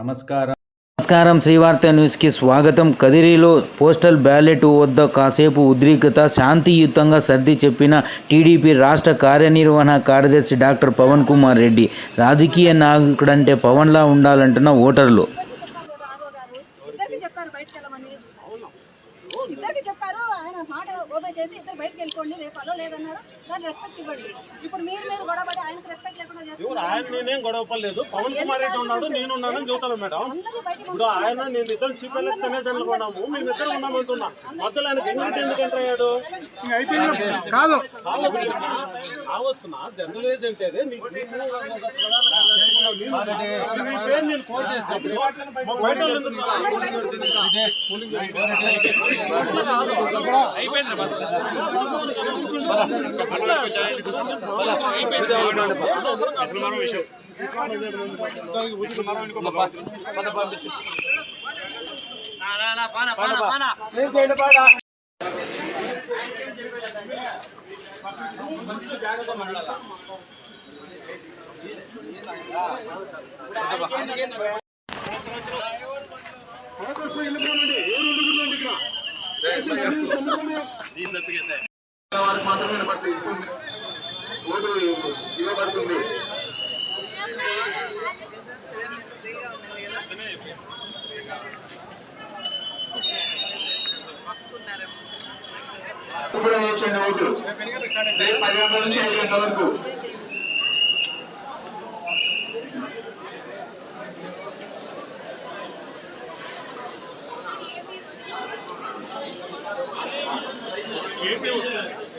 నమస్కారం. నమస్కారం. శ్రీవార్త న్యూస్కి స్వాగతం. కదిరిలో పోస్టల్ బ్యాలెట్ వద్ద కాసేపు ఉద్రిక్తత శాంతియుతంగా సర్ది చెప్పిన టీడీపీ రాష్ట్ర కార్యనిర్వహణ కార్యదర్శి డాక్టర్ పవన్ కుమార్ రెడ్డి రాజకీయ నాయకుడంటే పవన్లా ఉండాలంటున్న ఓటర్లు రాఘవ గారు ఇద్దరికి చెప్పారు బయటకు వెళ్ళమని ఇద్దరికి చెప్పారు ఆయన మాట ఓపెన్ చేసి ఇద్దరు బయటకు వెళ్ళిపోండి రేపు అలో లేదన్నారు దాన్ని రెస్పెక్ట్ ఇవ్వండి ఇప్పుడు మీరు మీరు గొడవపడి ఆయనకు రెస్పెక్ట్ లేకుండా చేస్తున్నారు ఆయన నేనేం గొడవ పడలేదు పవన్ కుమార్ రెడ్డి ఉన్నాడు నేను ఉన్నానని చెబుతాను మేడం అందరినీ బయటకు ఇప్పుడు ఆయన నేను ఇద్దరు చీఫ్ ఎలక్షన్ ఏజెంట్లు కొన్నాము మేము ఇద్దరు ఉన్నామంటున్నా మధ్యలో ఆయనకి ఇంగ్లీష్ ఎందుకు ఎంటర్ అయ్యాడు కాదు కావచ్చునా జనరల్ ఏజెంట్ అదే నీకు వారికి మాత్రమే బట్టి ఇస్తుంది ఓటు ఇవ్వబడుతుంది ఇప్పుడు వచ్చండి ఓటు రేపు పది గంటల నుంచి ఐదు గంటల వరకు. ఏపీ వస్తుంది.